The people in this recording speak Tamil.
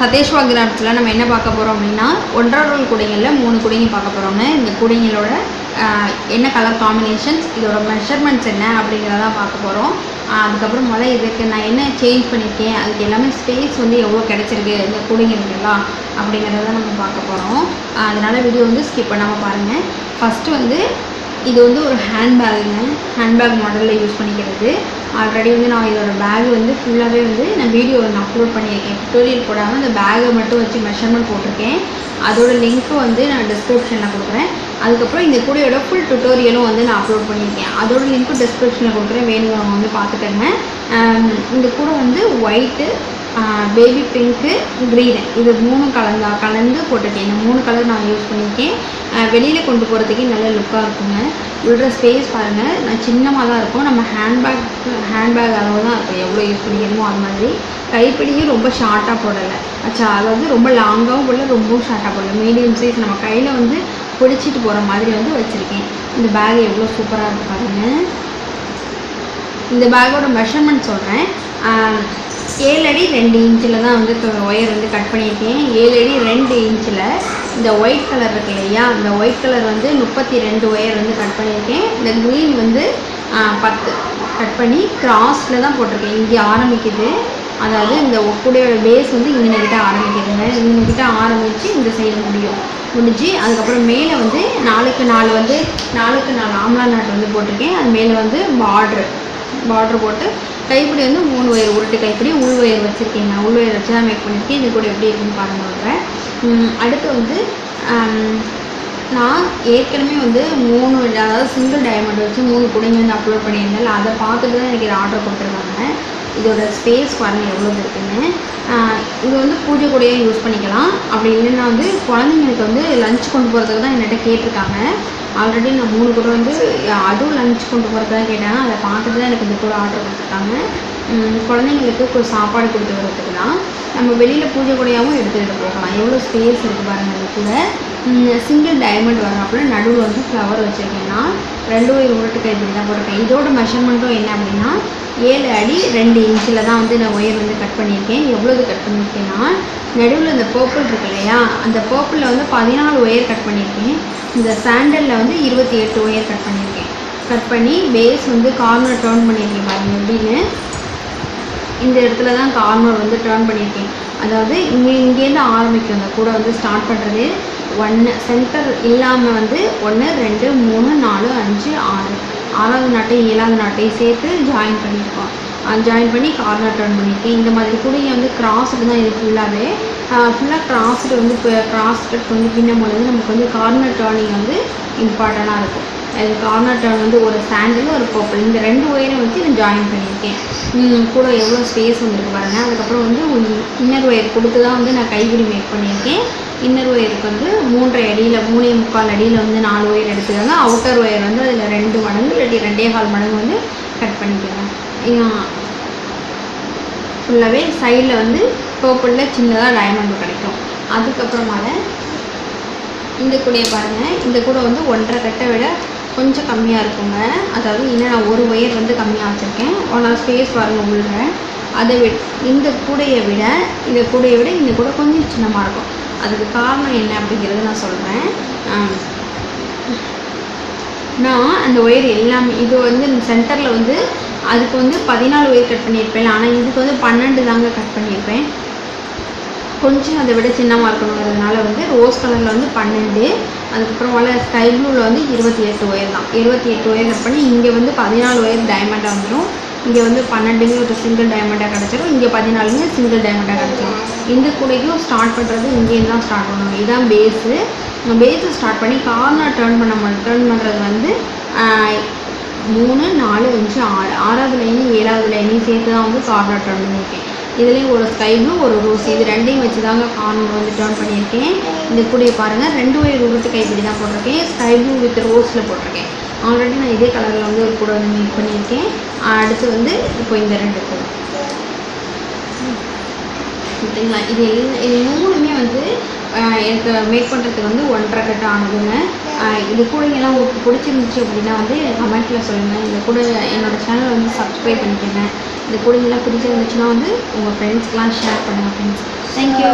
சதேஷ்வா கிராமத்தில் நம்ம என்ன பார்க்க போகிறோம் அப்படின்னா ஒன்றரை ரோல் குடைங்களில் மூணு குடைங்க பார்க்க போகிறோங்க இந்த குடைங்களோட என்ன கலர் காம்பினேஷன்ஸ் இதோட மெஷர்மெண்ட்ஸ் என்ன அப்படிங்கிறதான் பார்க்க போகிறோம் அதுக்கப்புறம் முதல்ல இதுக்கு நான் என்ன சேஞ்ச் பண்ணியிருக்கேன் அதுக்கு எல்லாமே ஸ்பேஸ் வந்து எவ்வளோ கிடச்சிருக்கு இந்த குடைங்களுக்கெல்லாம் அப்படிங்கிறத நம்ம பார்க்க போகிறோம் அதனால் வீடியோ வந்து ஸ்கிப் பண்ணாமல் பாருங்கள் ஃபஸ்ட்டு வந்து இது வந்து ஒரு ஹேண்ட்பேக்குங்க ஹேண்ட்பேக் மாடலில் யூஸ் பண்ணிக்கிறது. ஆல்ரெடி வந்து நான் இதோட பேக் வந்து ஃபுல்லாகவே வந்து நான் வீடியோ வந்து அப்லோட் பண்ணியிருக்கேன் டுட்டோரியல் போடாமல் அந்த பேகை மட்டும் வச்சு மெஷர்மெண்ட் போட்டிருக்கேன். அதோட லிங்க்கும் வந்து நான் டிஸ்கிரிப்ஷனில் கொடுக்குறேன். அதுக்கப்புறம் இந்த கூடையோட ஃபுல் டுட்டோரியலும் வந்து நான் அப்லோட் பண்ணியிருக்கேன். அதோட லிங்க்கும் டிஸ்கிரிப்ஷனில் கொடுக்குறேன். வேணுங்கிறவங்க வந்து பார்த்துக்கோங்க இந்த கூடை வந்து ஒயிட்டு பேபி பிங்க்கு க்ரீனு இது மூணு கலந்தா கலந்து போட்டிருக்கேன். இந்த மூணு கலர் நான் யூஸ் பண்ணியிருக்கேன். வெளியில் கொண்டு போகிறதுக்கே நல்ல லுக்காக இருக்குங்க. விடுற ஸ்பேஸ் பாருங்கள் நான் சின்னமாக தான் இருக்கும். நம்ம ஹேண்ட்பேக் ஹேண்ட்பேக் அளவு தான் இருக்கும். எவ்வளோ யூஸ் பண்ணிக்கணுமோ அது மாதிரி. கைப்பிடியும் ரொம்ப ஷார்ட்டாக போடலை. அச்சா அதாவது ரொம்ப லாங்காகவும் போடல ரொம்பவும் ஷார்ட்டாக போடல. மீடியம் சைஸ் நம்ம கையில் வந்து பிடிச்சிட்டு போகிற மாதிரி வந்து வச்சுருக்கேன். இந்த பேக் எவ்வளோ சூப்பராக இருக்கு பாருங்கள் இந்த பேக்கோட மெஷர்மெண்ட் சொல்கிறேன் ஏழு அடி ரெண்டு இன்ச்சில் தான் வந்து ஒயர் வந்து கட் பண்ணியிருக்கேன். ஏழு அடி ரெண்டு இன்ச்சில் இந்த ஒயிட் கலர் இருக்கு இல்லையா? இந்த ஒயிட் கலர் வந்து முப்பத்தி ரெண்டு ஒயர் வந்து கட் பண்ணியிருக்கேன். இந்த க்ரீன் வந்து பத்து கட் பண்ணி கிராஸில் தான் போட்டிருக்கேன். இங்கே ஆரம்பிக்குது. அதாவது இந்த ஒக்குடையோட பேஸ் வந்து இங்கனக்கிட்ட ஆரம்பிக்குதுங்க இங்கனக்கிட்ட ஆரம்பித்து இந்த சைடு முடியும். முடிஞ்சு அதுக்கப்புறம் மேலே வந்து நாலுக்கு நாலு வந்து நாலுக்கு நாலு ஆம்லா நாட்டு வந்து போட்டிருக்கேன். அது மேலே வந்து பார்ட்ரு பார்ட்ரு போட்டு கைப்பிடி வந்து மூணு ஒயர் உருட்டு கைப்பிடி உள் ஒயர் வச்சுருக்கேன் நான். உள் ஒயர் வச்சு தான் மேக் பண்ணியிருக்கேன். இது கூட எப்படி இருக்குன்னு பாருங்க அடுத்து வந்து நான் ஏற்கனவே வந்து மூணு அதாவது சிங்கிள் டைமண்ட் வச்சு மூணு குடைங்க வந்து அப்லோட் பண்ணியிருந்தேன். அதை பார்த்துட்டு தான் எனக்கு இதை ஆர்டர் கொடுத்துருக்காங்க. இதோட ஸ்பேஸ் பாருங்கள் எவ்வளோ இருக்குன்னு. இது வந்து பூஜை கூடையாக யூஸ் பண்ணிக்கலாம். அப்படி இல்லைன்னா வந்து குழந்தைங்களுக்கு வந்து லஞ்ச் கொண்டு போகிறதுக்கு தான் என்கிட்ட கேட்டிருக்காங்க. ஆல்ரெடி நான் மூணு கூட வந்து அதுவும் லஞ்ச் கொண்டு போகிறதா கேட்டேன் அதை பார்த்துட்டு தான் எனக்கு இந்த கூட ஆர்டர் கொடுத்துருக்காங்க. குழந்தைங்களுக்கு ஒரு சாப்பாடு கொடுத்து வரதுக்கு தான். நம்ம வெளியில் பூஜை கூடையாகவும் எடுத்துகிட்டு போகலாம். எவ்வளோ ஸ்பேஸ் இருக்குது பாருங்கள் அது கூட. சிங்கிள் டைமண்ட் வர்றாப்புல நடுவில் வந்து ஃப்ளவர் வச்சுருக்கேன்னா ரெண்டு ஒயர் உருட்டுக்கை இப்படி தான் போட்டிருக்கேன். இதோட மெஷர்மெண்ட்டும் என்ன அப்படின்னா ஏழு அடி ரெண்டு இன்ச்சில் தான் வந்து நான் ஒயர் வந்து கட் பண்ணியிருக்கேன். எவ்வளோது கட் பண்ணியிருக்கேன்னா நடுவில் இந்த பர்பிள் இருக்கு இல்லையா? அந்த பர்பிளில் வந்து பதினாலு ஒயர் கட் பண்ணியிருக்கேன். இந்த சாண்டலில் வந்து இருபத்தி எட்டு ஒயர் கட் பண்ணியிருக்கேன் கட் பண்ணி பேஸ் வந்து கார்னர் டர்ன் பண்ணியிருக்கேன் பாருங்க எப்படின்னு. இந்த இடத்துல தான் கார்னர் வந்து டர்ன் பண்ணியிருக்கேன் அதாவது இங்கே இங்கேருந்து ஆரம்பிக்கும் அந்த கூட வந்து ஸ்டார்ட் பண்ணுறது ஒன்று சென்டர் இல்லாமல் வந்து ஒன்று ரெண்டு மூணு நாலு அஞ்சு ஆறு. ஆறாவது நாட்டையும் ஏழாவது நாட்டையும் சேர்த்து ஜாயின் பண்ணியிருக்கோம் ஜாயின் பண்ணி கார்னர் டர்ன் பண்ணியிருக்கேன் இந்த மாதிரி கூடிய வந்து கிராஸ்டு தான் இது ஃபுல்லாகவே ஃபுல்லாக கிராஸ்டு வந்து இப்போ கிராஸ் கட் வந்து பின்னும் பொழுது நமக்கு வந்து கார்னர் டர்னிங் வந்து இம்பார்ட்டண்ட்டாக இருக்கும். அது கார்னர் டர்ன் வந்து ஒரு சாண்டில் ஒரு பர்பிள் இந்த ரெண்டு ஒயரும் வச்சு நான் ஜாயின் பண்ணியிருக்கேன். கூட எவ்வளோ ஸ்பேஸ் வந்துருக்கு பாருங்க. அதுக்கப்புறம் வந்து இன்னர் ஒயர் கொடுத்து தான் வந்து நான் கைப்பிடி மேக் பண்ணியிருக்கேன். இன்னர் ஒயருக்கு வந்து மூன்றரை அடியில் மூணே முக்கால் அடியில் வந்து நாலு ஒயர் எடுத்துக்காங்க. அவுட்டர் ஒயர் வந்து அதில் ரெண்டு மடங்கு இல்லாட்டி ரெண்டே கால் மடங்கு வந்து கட் பண்ணிக்கலாம் ஃபுல்லாகவே சைடில் வந்து பர்பிளில் சின்னதாக டைமண்ட் கிடைக்கும். அதுக்கப்புறமால இந்த கூடையை பாருங்கள் இந்த கூடை வந்து ஒன்றரை கட்டை விட கொஞ்சம் கம்மியாக இருக்குங்க. அதாவது இன்னும் நான் ஒரு ஒயர் வந்து கம்மியாக வச்சுருக்கேன். ஒன்றா ஸ்பேஸ் பாருங்கள் உள்ள அதை விட இந்த கூடையை விட இந்த கூடையை விட இந்த கூடை கொஞ்சம் சின்னமாக இருக்கும். அதுக்கு காரணம் என்ன அப்படிங்கிறத நான் சொல்கிறேன் நான் அந்த ஒயர் எல்லாமே இது வந்து சென்டரில் வந்து அதுக்கு வந்து பதினாலு ஒயர் கட் பண்ணியிருப்பேன். ஆனால் இதுக்கு வந்து பன்னெண்டு தாங்க கட் பண்ணியிருப்பேன். கொஞ்சம் அதை விட சின்னமாக இருக்கணுங்கிறதுனால வந்து ரோஸ் கலரில் வந்து பன்னெண்டு. அதுக்கப்புறம் வர ஸ்கை ப்ளூவில் வந்து இருபத்தி எட்டு ஒயர் தான். இருபத்தி எட்டு ஒயர் கட் பண்ணி இங்கே வந்து பதினாலு ஒயர் டைமண்டாக வந்துடும் இங்கே வந்து பன்னெண்டுமே ஒரு சிங்கிள் டைமண்டாக கிடச்சிரும். இங்கே பதினாலுமே சிங்கிள் டைமண்டாக கிடச்சிரும். இந்த கூடைக்கும் ஸ்டார்ட் பண்ணுறது இங்கேயும் தான் ஸ்டார்ட் பண்ணணும் இதுதான் பேஸு பேஸை ஸ்டார்ட் பண்ணி கார்னர் டேர்ன் பண்ண டேர்ன் பண்ணுறது வந்து மூணு நாலு அஞ்சு ஆறு. ஆறாவது லைனையும் ஏழாவது லைனையும் சேர்த்து தான் வந்து கார்னர் டர்ன் பண்ணியிருக்கேன். இதுலேயும் ஒரு ஸ்கை ப்ளூ ஒரு ரோஸ் இது ரெண்டையும் வச்சு தாங்க கார்னர் வந்து டர்ன் பண்ணியிருக்கேன். இந்த கூடையை பாருங்கள் ரெண்டு ஒயர் ரூபத்து கைப்பிடி தான் போட்டிருக்கேன். ஸ்கை ப்ளூ வித் ரோஸில் போட்டிருக்கேன். ஆல்ரெடி நான் இதே கலரில் வந்து ஒரு கூட வந்து மேக் பண்ணியிருக்கேன். அடுத்து வந்து இப்போ இந்த ரெண்டு கூட. சரிங்களா? இது எல்லாம் இது மூணுமே வந்து எனக்கு மேக் பண்ணுறதுக்கு வந்து ஒன்றரை கட்டு ஆனதுங்க. இந்த இது உங்களுக்கு பிடிச்சிருந்துச்சு அப்படின்னா வந்து கமெண்ட்டில் சொல்லுங்கள் இந்த கூட என்னோடய சேனலை வந்து சப்ஸ்கிரைப் பண்ணிக்கோங்க. இந்த கூடங்கெல்லாம் பிடிச்சிருந்துச்சுன்னா வந்து உங்கள் ஃப்ரெண்ட்ஸ்க்கெலாம் ஷேர் பண்ணுங்கள் ஃப்ரெண்ட்ஸ் தேங்க்யூ